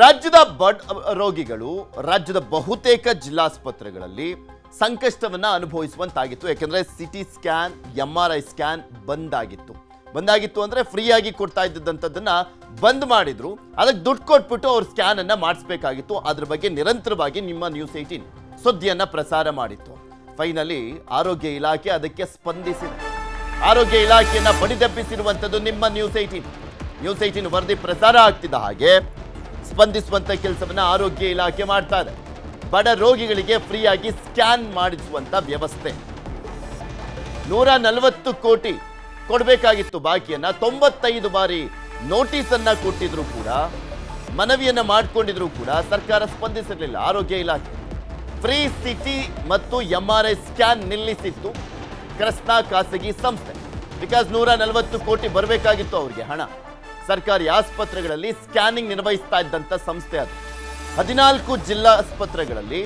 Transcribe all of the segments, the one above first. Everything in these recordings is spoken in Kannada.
ರಾಜ್ಯದ ಬಡ್ ರೋಗಿಗಳು ರಾಜ್ಯದ ಬಹುತೇಕ ಜಿಲ್ಲಾಸ್ಪತ್ರೆಗಳಲ್ಲಿ ಸಂಕಷ್ಟವನ್ನ ಅನುಭವಿಸುವಂತಾಗಿತ್ತು. ಯಾಕೆಂದ್ರೆ CT scan M R I scan ಬಂದಾಗಿತ್ತು. ಬಂದಾಗಿತ್ತು ಅಂದ್ರೆ ಫ್ರೀಯಾಗಿ ಕೊಡ್ತಾ ಇದ್ದಂಥದ್ದನ್ನ ಬಂದ್ ಮಾಡಿದ್ರು. ಅದಕ್ಕೆ ದುಡ್ಡು ಕೊಟ್ಬಿಟ್ಟು ಅವ್ರ ಸ್ಕ್ಯಾನನ್ನು ಮಾಡಿಸ್ಬೇಕಾಗಿತ್ತು. ಅದ್ರ ಬಗ್ಗೆ ನಿರಂತರವಾಗಿ ನಿಮ್ಮ ನ್ಯೂಸ್ ಏಟೀನ್ ಸುದ್ದಿಯನ್ನ ಪ್ರಸಾರ ಮಾಡಿತ್ತು. ಫೈನಲಿ ಆರೋಗ್ಯ ಇಲಾಖೆ ಅದಕ್ಕೆ ಸ್ಪಂದಿಸಿದೆ. ಆರೋಗ್ಯ ಇಲಾಖೆಯನ್ನ ಬಡಿದೆಬ್ಬಿಸಿರುವಂಥದ್ದು ನಿಮ್ಮ ನ್ಯೂಸ್ ಏಟೀನ್ ನ್ಯೂಸ್ ಏಟೀನ್ ವರದಿ ಪ್ರಸಾರ ಆಗ್ತಿದ್ದ ಹಾಗೆ ಸ್ಪಂದಿಸುವಂತ ಕೆಲಸವನ್ನ ಆರೋಗ್ಯ ಇಲಾಖೆ ಮಾಡ್ತಾ ಇದೆ ಬಡ ರೋಗಿಗಳಿಗೆ ಫ್ರೀಯಾಗಿ ಸ್ಕ್ಯಾನ್ ಮಾಡಿಸುವಂತ ವ್ಯವಸ್ಥೆ. ನೂರ ನಲವತ್ತು ಕೋಟಿ ಕೊಡಬೇಕಾಗಿತ್ತು ಬಾಕಿಯನ್ನ. ತೊಂಬತ್ತೈದು ಬಾರಿ ನೋಟಿಸ್ ಅನ್ನ ಕೊಟ್ಟಿದ್ರು ಕೂಡ, ಮನವಿಯನ್ನ ಮಾಡಿಕೊಂಡಿದ್ರು ಕೂಡ ಸರ್ಕಾರ ಸ್ಪಂದಿಸಿರಲಿಲ್ಲ ಆರೋಗ್ಯ ಇಲಾಖೆ. ಫ್ರೀ ಸಿಟಿ ಮತ್ತು ಎಂ ಆರ್ ಐ ಸ್ಕ್ಯಾನ್ ನಿಲ್ಲಿಸಿತ್ತು ಕ್ರಸ್ನಾ ಖಾಸಗಿ ಸಂಸ್ಥೆ. ಬಿಕಾಸ್ ನೂರ ನಲವತ್ತು ಕೋಟಿ ಬರಬೇಕಾಗಿತ್ತು ಅವರಿಗೆ ಹಣ. ಸರ್ಕಾರಿ ಆಸ್ಪತ್ರೆಗಳಲ್ಲಿ ಸ್ಕ್ಯಾನಿಂಗ್ ನಿರ್ವಹಿಸ್ತಾ ಇದ್ದಂಥ ಸಂಸ್ಥೆ ಅದು. ಹದಿನಾಲ್ಕು ಜಿಲ್ಲಾ ಆಸ್ಪತ್ರೆಗಳಲ್ಲಿ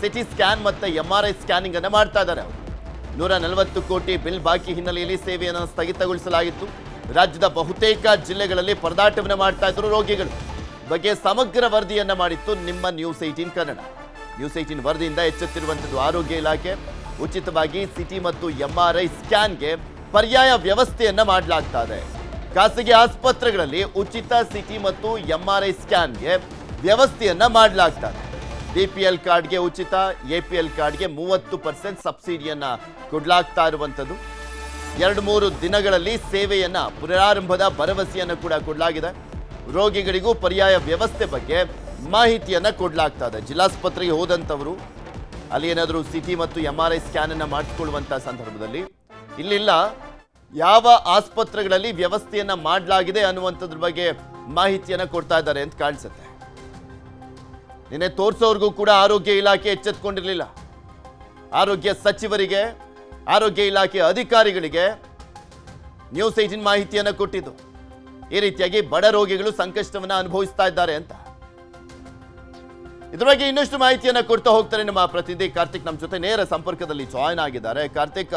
ಸಿಟಿ ಸ್ಕ್ಯಾನ್ ಮತ್ತು ಎಂ ಆರ್ ಐ ಸ್ಕ್ಯಾನಿಂಗ್ ಅನ್ನು ಮಾಡ್ತಾ ಇದ್ದಾರೆ ಅವರು. ನೂರ ನಲವತ್ತು ಕೋಟಿ ಬಿಲ್ ಬಾಕಿ ಹಿನ್ನೆಲೆಯಲ್ಲಿ ಸೇವೆಯನ್ನು ಸ್ಥಗಿತಗೊಳಿಸಲಾಗಿತ್ತು. ರಾಜ್ಯದ ಬಹುತೇಕ ಜಿಲ್ಲೆಗಳಲ್ಲಿ ಪರದಾಟವನ್ನು ಮಾಡ್ತಾ ಇದ್ರು ರೋಗಿಗಳು. ಬಗ್ಗೆ ಸಮಗ್ರ ವರದಿಯನ್ನು ಮಾಡಿತ್ತು ನಿಮ್ಮ news eighteen Kannada. News eighteen ವರದಿಯಿಂದ ಎಚ್ಚೆತ್ತಿರುವಂಥದ್ದು ಆರೋಗ್ಯ ಇಲಾಖೆ. ಉಚಿತವಾಗಿ ಸಿಟಿ ಮತ್ತು ಎಂ ಆರ್ ಐ ಸ್ಕ್ಯಾನ್ಗೆ ಪರ್ಯಾಯ ವ್ಯವಸ್ಥೆಯನ್ನು ಮಾಡಲಾಗ್ತಾ ಇದೆ. ಖಾಸಗಿ ಆಸ್ಪತ್ರೆಗಳಲ್ಲಿ ಉಚಿತ ಸಿಟಿ ಮತ್ತು ಎಂ ಆರ್ ಐ ಸ್ಕ್ಯಾನ್ಗೆ ವ್ಯವಸ್ಥೆಯನ್ನ ಮಾಡಲಾಗ್ತದೆ ಬಿ ಪಿ ಎಲ್ ಕಾರ್ಡ್ಗೆ ಉಚಿತ ಎ ಪಿ ಎಲ್ ಕಾರ್ಡ್ಗೆ ಮೂವತ್ತು ಪರ್ಸೆಂಟ್ ಸಬ್ಸಿಡಿಯನ್ನ ಕೊಡಲಾಗ್ತಾ ಇರುವಂಥದ್ದು. ಎರಡು ಮೂರು ದಿನಗಳಲ್ಲಿ ಸೇವೆಯನ್ನ ಪುನರಾರಂಭದ ಭರವಸೆಯನ್ನು ಕೂಡ ಕೊಡಲಾಗಿದೆ. ರೋಗಿಗಳಿಗೂ ಪರ್ಯಾಯ ವ್ಯವಸ್ಥೆ ಬಗ್ಗೆ ಮಾಹಿತಿಯನ್ನ ಕೊಡಲಾಗ್ತಾ ಇದೆ. ಜಿಲ್ಲಾಸ್ಪತ್ರೆಗೆ ಹೋದಂಥವರು, ಅಲ್ಲಿ ಏನಾದರೂ ಸಿಟಿ ಮತ್ತು ಎಂ ಆರ್ ಐ ಸ್ಕ್ಯಾನ್ ಅನ್ನ ಮಾಡಿಸ್ಕೊಳ್ಳುವಂಥ ಸಂದರ್ಭದಲ್ಲಿ ಇಲ್ಲಿಲ್ಲ. ಯಾವ ಆಸ್ಪತ್ರೆಗಳಲ್ಲಿ ವ್ಯವಸ್ಥೆಯನ್ನ ಮಾಡಲಾಗಿದೆ ಅನ್ನುವಂಥದ್ರ ಬಗ್ಗೆ ಮಾಹಿತಿಯನ್ನ ಕೊಡ್ತಾ ಇದ್ದಾರೆ ಅಂತ ಕಾಣಿಸುತ್ತೆ. ನಿನ್ನೆ ತೋರಿಸೋರ್ಗೂ ಕೂಡ ಆರೋಗ್ಯ ಇಲಾಖೆ ಎಚ್ಚೆತ್ಕೊಂಡಿರಲಿಲ್ಲ. ಆರೋಗ್ಯ ಸಚಿವರಿಗೆ, ಆರೋಗ್ಯ ಇಲಾಖೆ ಅಧಿಕಾರಿಗಳಿಗೆ ನ್ಯೂಸ್ ಏಜಿನ್ ಮಾಹಿತಿಯನ್ನು ಕೊಟ್ಟಿದ್ದು. ಈ ರೀತಿಯಾಗಿ ಬಡ ರೋಗಿಗಳು ಸಂಕಷ್ಟವನ್ನು ಅನುಭವಿಸ್ತಾ ಇದ್ದಾರೆ ಅಂತ. ಇದ್ರ ಬಗ್ಗೆ ಇನ್ನಷ್ಟು ಮಾಹಿತಿಯನ್ನು ಕೊಡ್ತಾ ಹೋಗ್ತಾರೆ ನಮ್ಮ ಪ್ರತಿನಿಧಿ ಕಾರ್ತಿಕ್ ನಮ್ಮ ಜೊತೆ ನೇರ ಸಂಪರ್ಕದಲ್ಲಿ ಜಾಯ್ನ್ ಆಗಿದ್ದಾರೆ. ಕಾರ್ತಿಕ್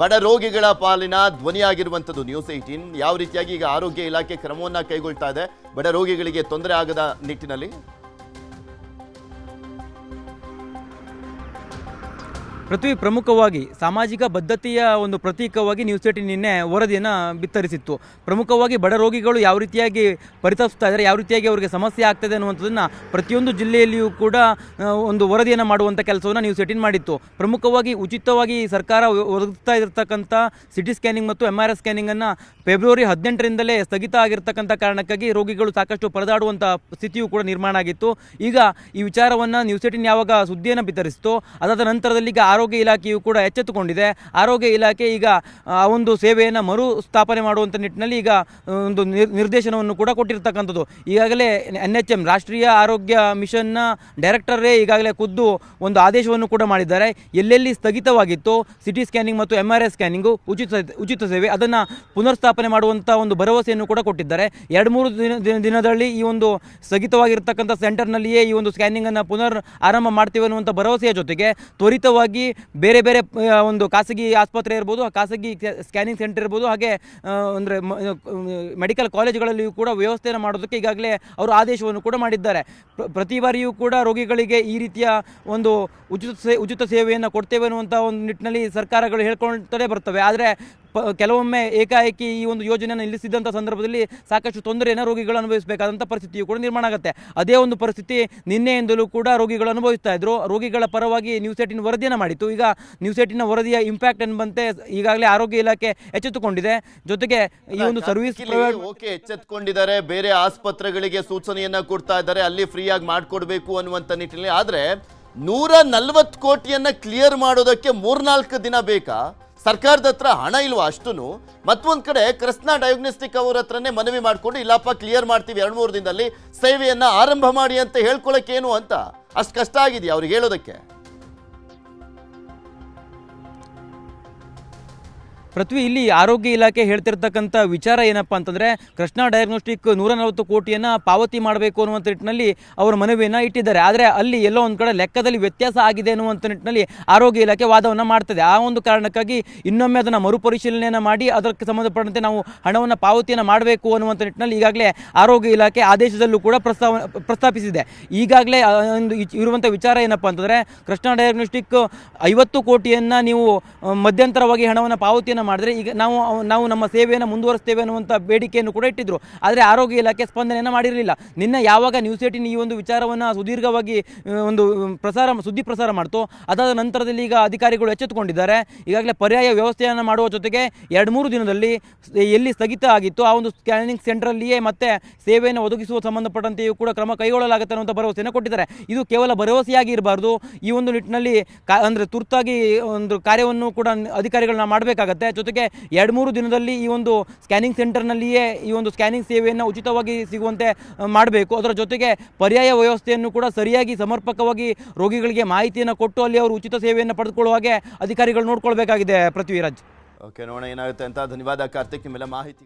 ಬಡ ರೋಗಿಗಳ ಪಾಲಿನ ಧ್ವನಿಯಾಗಿರುವಂಥದ್ದು ನ್ಯೂಸ್ ಏಯ್ಟೀನ್ ಯಾವ ರೀತಿಯಾಗಿ ಈಗ ಆರೋಗ್ಯ ಇಲಾಖೆ ಕ್ರಮವನ್ನು ಕೈಗೊಳ್ತಾ ಇದೆ? ಬಡ ರೋಗಿಗಳಿಗೆ ತೊಂದರೆ ಆಗದ ನಿಟ್ಟಿನಲ್ಲಿ? ಪೃಥ್ವಿ ಪ್ರಮುಖವಾಗಿ, ಸಾಮಾಜಿಕ ಬದ್ಧತೆಯ ಒಂದು ಪ್ರತೀಕವಾಗಿ ನ್ಯೂಸ್ ಏಟಿನ್ ನಿನ್ನೆ ವರದಿಯನ್ನು ಬಿತ್ತರಿಸಿತ್ತು. ಪ್ರಮುಖವಾಗಿ ಬಡ ರೋಗಿಗಳು ಯಾವ ರೀತಿಯಾಗಿ ಪರಿತಪಿಸ್ತಾ ಇದ್ದಾರೆ, ಯಾವ ರೀತಿಯಾಗಿ ಅವರಿಗೆ ಸಮಸ್ಯೆ ಆಗ್ತದೆ ಅನ್ನುವಂಥದ್ದನ್ನು ಪ್ರತಿಯೊಂದು ಜಿಲ್ಲೆಯಲ್ಲಿಯೂ ಕೂಡ ಒಂದು ವರದಿಯನ್ನು ಮಾಡುವಂಥ ಕೆಲಸವನ್ನು ನ್ಯೂಸ್ ಏಟಿನ್ ಮಾಡಿತ್ತು. ಪ್ರಮುಖವಾಗಿ ಉಚಿತವಾಗಿ ಸರ್ಕಾರ ಒದಗಿಸ್ತಾ ಇರತಕ್ಕಂಥ ಸಿಟಿ ಸ್ಕ್ಯಾನಿಂಗ್ ಮತ್ತು ಎಂ ಆರ್ ಎಸ್ ಸ್ಕ್ಯಾನಿಂಗನ್ನು ಫೆಬ್ರವರಿ ಹದಿನೆಂಟರಿಂದಲೇ ಸ್ಥಗಿತ ಆಗಿರ್ತಕ್ಕಂಥ ಕಾರಣಕ್ಕಾಗಿ ರೋಗಿಗಳು ಸಾಕಷ್ಟು ಪರದಾಡುವಂಥ ಸ್ಥಿತಿಯೂ ಕೂಡ ನಿರ್ಮಾಣ ಆಗಿತ್ತು. ಈಗ ಈ ವಿಚಾರವನ್ನು ನ್ಯೂಸ್ ಏಟಿನ್ ಯಾವಾಗ ಸುದ್ದಿಯನ್ನು ಬಿತ್ತರಿಸಿತು, ಅದಾದ ನಂತರದಲ್ಲಿ ಈಗ ಆರೋಗ್ಯ ಇಲಾಖೆಯು ಕೂಡ ಎಚ್ಚೆತ್ತುಕೊಂಡಿದೆ. ಆರೋಗ್ಯ ಇಲಾಖೆ ಈಗ, ಆ, ಒಂದು ಸೇವೆಯನ್ನು ಮರು ಸ್ಥಾಪನೆ ಮಾಡುವಂಥ ನಿಟ್ಟಿನಲ್ಲಿ ಈಗ ಒಂದು ನಿರ್- ನಿರ್ದೇಶನವನ್ನು ಕೂಡ ಕೊಟ್ಟಿರ್ತಕ್ಕಂಥದ್ದು. ಈಗಾಗಲೇ ಎನ್ ಎಚ್ ಎಂ ರಾಷ್ಟ್ರೀಯ ಆರೋಗ್ಯ ಮಿಷನ್ನ ಡೈರೆಕ್ಟರೇ ಈಗಾಗಲೇ ಖುದ್ದು ಒಂದು ಆದೇಶವನ್ನು ಕೂಡ ಮಾಡಿದ್ದಾರೆ. ಎಲ್ಲೆಲ್ಲಿ ಸ್ಥಗಿತವಾಗಿತ್ತು ಸಿಟಿ ಸ್ಕ್ಯಾನಿಂಗ್ ಮತ್ತು ಎಂ ಆರ್ ಐ ಸ್ಕ್ಯಾನಿಂಗು ಉಚಿತ ಉಚಿತ ಸೇವೆ, ಅದನ್ನು ಪುನರ್ಸ್ಥಾಪನೆ ಮಾಡುವಂಥ ಒಂದು ಭರವಸೆಯನ್ನು ಕೂಡ ಕೊಟ್ಟಿದ್ದಾರೆ. ಎರಡು ಮೂರು ದಿನ- ದಿನದಲ್ಲಿ ಈ ಒಂದು ಸ್ಥಗಿತವಾಗಿರ್ತಕ್ಕಂಥ ಸೆಂಟರ್ನಲ್ಲಿಯೇ ಈ ಒಂದು ಸ್ಕ್ಯಾನಿಂಗನ್ನು ಪುನರ್ ಆರಂಭ ಮಾಡ್ತೀವಿ ಅನ್ನುವಂಥ ಭರವಸೆಯ ಜೊತೆಗೆ ತ್ವರಿತವಾಗಿ ಬೇರೆ ಬೇರೆ ಒಂದು ಖಾಸಗಿ ಆಸ್ಪತ್ರೆ ಇರ್ಬೋದು ಖಾಸಗಿ ಸ್ಕ್ಯಾನಿಂಗ್ ಸೆಂಟರ್ ಇರ್ಬೋದು, ಹಾಗೆ ಅಂದರೆ ಮೆಡಿಕಲ್ ಕಾಲೇಜುಗಳಲ್ಲಿಯೂ ಕೂಡ ವ್ಯವಸ್ಥೆಯನ್ನು ಮಾಡೋದಕ್ಕೆ ಈಗಾಗಲೇ ಅವರು ಆದೇಶವನ್ನು ಕೂಡ ಮಾಡಿದ್ದಾರೆ. ಪ್ರ- ಪ್ರತಿ ಬಾರಿಯೂ ಕೂಡ ರೋಗಿಗಳಿಗೆ ಈ ರೀತಿಯ ಒಂದು ಉಚಿತ ಸೇ, ಉಚಿತ ಸೇವೆಯನ್ನು ಕೊಡ್ತೇವೆ ಅನ್ನುವಂಥ ಒಂದು ನಿಟ್ಟಿನಲ್ಲಿ ಸರ್ಕಾರಗಳು ಹೇಳ್ಕೊಳ್ತಲೇ ಬರ್ತವೆ. ಆದರೆ ಕೆಲವೊಮ್ಮೆ ಏಕಾಏಕಿ ಈ ಒಂದು ಯೋಜನೆಯನ್ನು ನಿಲ್ಲಿಸಿದಂಥ ಸಂದರ್ಭದಲ್ಲಿ ಸಾಕಷ್ಟು ತೊಂದರೆಯನ್ನು ರೋಗಿಗಳು ಅನುಭವಿಸಬೇಕಾದಂಥ ಪರಿಸ್ಥಿತಿಯು ಕೂಡ ನಿರ್ಮಾಣ ಆಗುತ್ತೆ. ಅದೇ ಒಂದು ಪರಿಸ್ಥಿತಿ ನಿನ್ನೆಯಿಂದಲೂ ಕೂಡ ರೋಗಿಗಳು ಅನುಭವಿಸ್ತಾ ಇದ್ರು. ರೋಗಿಗಳ ಪರವಾಗಿ ನ್ಯೂಸ್ ಏಟಿನ್ ವರದಿಯನ್ನು ಮಾಡಿತ್ತು. ಈಗ ನ್ಯೂಸ್ ಏಟಿನ ವರದಿಯ ಇಂಪ್ಯಾಕ್ಟ್ ಎಂಬಂತೆ ಈಗಾಗಲೇ ಆರೋಗ್ಯ ಇಲಾಖೆ ಎಚ್ಚೆತ್ತುಕೊಂಡಿದೆ. ಜೊತೆಗೆ ಈ ಒಂದು ಸರ್ವಿಸ್ ಓಕೆ ಎಚ್ಚೆತ್ತುಕೊಂಡಿದ್ದಾರೆ ಬೇರೆ ಆಸ್ಪತ್ರೆಗಳಿಗೆ ಸೂಚನೆಯನ್ನ ಕೊಡ್ತಾ ಇದ್ದಾರೆ. ಅಲ್ಲಿ ಫ್ರೀಯಾಗಿ ಮಾಡಿಕೊಡ್ಬೇಕು ಅನ್ನುವಂಥ ಅನ್ನುವಂತ ನಿಟ್ಟಿನಲ್ಲಿ. ಆದರೆ ನೂರ ನಲ್ವತ್ತು ಕೋಟಿಯನ್ನ ಕ್ಲಿಯರ್ ಮಾಡೋದಕ್ಕೆ ಮೂರ್ನಾಲ್ಕು ದಿನ ಬೇಕಾ? ಸರ್ಕಾರದ ಹತ್ರ ಹಣ ಇಲ್ವಾ ಅಷ್ಟು ಮತ್ತೊಂದು ಕಡೆ ಕೃಷ್ಣ ಡಯಾಗ್ನೋಸ್ಟಿಕ್ ಅವ್ರ ಹತ್ರನೇ ಮನವಿ ಮಾಡ್ಕೊಂಡು, ಇಲ್ಲಪ್ಪ ಕ್ಲಿಯರ್ ಮಾಡ್ತೀವಿ ಎರಡು ಮೂರು ದಿನದಲ್ಲಿ, ಸೇವೆಯನ್ನ ಆರಂಭ ಮಾಡಿ ಅಂತ ಹೇಳ್ಕೊಳಕ್ಕೇನು ಅಂತ? ಅಷ್ಟು ಕಷ್ಟ ಆಗಿದೆಯಾ ಅವ್ರಿಗೆ ಹೇಳೋದಕ್ಕೆ? ಪೃಥ್ವಿ, ಇಲ್ಲಿ ಆರೋಗ್ಯ ಇಲಾಖೆ ಹೇಳ್ತಿರ್ತಕ್ಕಂಥ ವಿಚಾರ ಏನಪ್ಪ ಅಂತಂದರೆ, ಕೃಷ್ಣ ಡಯಾಗ್ನೋಸ್ಟಿಕ್ ನೂರ ನಲವತ್ತು ಕೋಟಿಯನ್ನು ಪಾವತಿ ಮಾಡಬೇಕು ಅನ್ನುವಂಥ ನಿಟ್ಟಿನಲ್ಲಿ ಅವರ ಮನವಿಯನ್ನು ಇಟ್ಟಿದ್ದಾರೆ. ಆದರೆ ಅಲ್ಲಿ ಎಲ್ಲೋ ಒಂದು ಕಡೆ ಲೆಕ್ಕದಲ್ಲಿ ವ್ಯತ್ಯಾಸ ಆಗಿದೆ ಅನ್ನುವಂಥ ನಿಟ್ಟಿನಲ್ಲಿ ಆರೋಗ್ಯ ಇಲಾಖೆ ವಾದವನ್ನು ಮಾಡ್ತದೆ. ಆ ಒಂದು ಕಾರಣಕ್ಕಾಗಿ ಇನ್ನೊಮ್ಮೆ ಅದನ್ನು ಮರುಪರಿಶೀಲನೆಯನ್ನು ಮಾಡಿ, ಅದಕ್ಕೆ ಸಂಬಂಧಪಟ್ಟಂತೆ ನಾವು ಹಣವನ್ನು ಪಾವತಿಯನ್ನು ಮಾಡಬೇಕು ಅನ್ನುವಂಥ ನಿಟ್ಟಿನಲ್ಲಿ ಈಗಾಗಲೇ ಆರೋಗ್ಯ ಇಲಾಖೆ ಆದೇಶದಲ್ಲೂ ಕೂಡ ಪ್ರಸ್ತಾವ, ಪ್ರಸ್ತಾಪಿಸಿದೆ. ಈಗಾಗಲೇ ಒಂದು ಇರುವಂಥ ವಿಚಾರ ಏನಪ್ಪ ಅಂತಂದರೆ, ಕೃಷ್ಣ ಡಯಾಗ್ನೋಸ್ಟಿಕ್ ಐವತ್ತು ಕೋಟಿಯನ್ನು ನೀವು, ಮಧ್ಯಂತರವಾಗಿ ಹಣವನ್ನು ಪಾವತಿಯನ್ನು ಮಾಡಿದ್ರೆ ಈಗ ನಾವು ನಾವು ನಮ್ಮ ಸೇವೆಯನ್ನು ಮುಂದುವರಿಸ್ತೇವೆ ಅನ್ನುವಂಥ ಬೇಡಿಕೆಯನ್ನು ಕೂಡ ಇಟ್ಟಿದ್ರು. ಆದರೆ ಆರೋಗ್ಯ ಇಲಾಖೆ ಸ್ಪಂದನೆಯನ್ನು ಮಾಡಿರಲಿಲ್ಲ. ನಿನ್ನೆ ಯಾವಾಗ ನ್ಯೂಸ್ ಏಟಿನ್ ಈ ಒಂದು ವಿಚಾರವನ್ನು ಸುದೀರ್ಘವಾಗಿ ಒಂದು ಪ್ರಸಾರ, ಸುದ್ದಿ ಪ್ರಸಾರ ಮಾಡ್ತು, ಅದಾದ ನಂತರದಲ್ಲಿ ಈಗ ಅಧಿಕಾರಿಗಳು ಎಚ್ಚೆತ್ತುಕೊಂಡಿದ್ದಾರೆ. ಈಗಾಗಲೇ ಪರ್ಯಾಯ ವ್ಯವಸ್ಥೆಯನ್ನು ಮಾಡುವ ಜೊತೆಗೆ ಎರಡು ಮೂರು ದಿನದಲ್ಲಿ ಎಲ್ಲಿ ಸ್ಥಗಿತ ಆಗಿತ್ತು, ಆ ಒಂದು ಸ್ಕ್ಯಾನಿಂಗ್ ಸೆಂಟ್ರಲ್ಲಿಯೇ ಮತ್ತೆ ಸೇವೆಯನ್ನು ಒದಗಿಸುವ ಸಂಬಂಧಪಟ್ಟಂತೆಯೂ ಕೂಡ ಕ್ರಮ ಕೈಗೊಳ್ಳಲಾಗುತ್ತೆ ಅನ್ನುವಂಥ ಭರವಸೆಯನ್ನು ಕೊಟ್ಟಿದ್ದಾರೆ. ಇದು ಕೇವಲ ಭರವಸೆಯಾಗಿ ಇರಬಾರ್ದು. ಈ ಒಂದು ನಿಟ್ಟಿನಲ್ಲಿ ಕಾ, ಅಂದರೆ ತುರ್ತಾಗಿ ಒಂದು ಕಾರ್ಯವನ್ನು ಕೂಡ ಅಧಿಕಾರಿಗಳನ್ನ ಮಾಡಬೇಕಾಗತ್ತೆ. ಜೊತೆಗೆ ಎರಡು ಮೂರು ದಿನದಲ್ಲಿ ಈ ಒಂದು ಸ್ಕ್ಯಾನಿಂಗ್ ಸೆಂಟರ್ನಲ್ಲಿಯೇ ಈ ಒಂದು ಸ್ಕ್ಯಾನಿಂಗ್ ಸೇವೆಯನ್ನು ಉಚಿತವಾಗಿ ಸಿಗುವಂತೆ ಮಾಡಬೇಕು. ಅದರ ಜೊತೆಗೆ ಪರ್ಯಾಯ ವ್ಯವಸ್ಥೆಯನ್ನು ಕೂಡ ಸರಿಯಾಗಿ ಸಮರ್ಪಕವಾಗಿ ರೋಗಿಗಳಿಗೆ ಮಾಹಿತಿಯನ್ನು ಕೊಟ್ಟು ಅಲ್ಲಿ ಅವರು ಉಚಿತ ಸೇವೆಯನ್ನು ಪಡೆದುಕೊಳ್ಳುವ ಹಾಗೆ ಅಧಿಕಾರಿಗಳು ನೋಡ್ಕೊಳ್ಬೇಕಾಗಿದೆ, ಪೃಥ್ವಿರಾಜ್. ಓಕೆ, ನೋಡೋಣ ಏನಾಗುತ್ತೆ ಅಂತ. ಧನ್ಯವಾದ ಕಾರ್ತಿಕ್, ನಿಮ್ಮೆಲ್ಲ ಮಾಹಿತಿ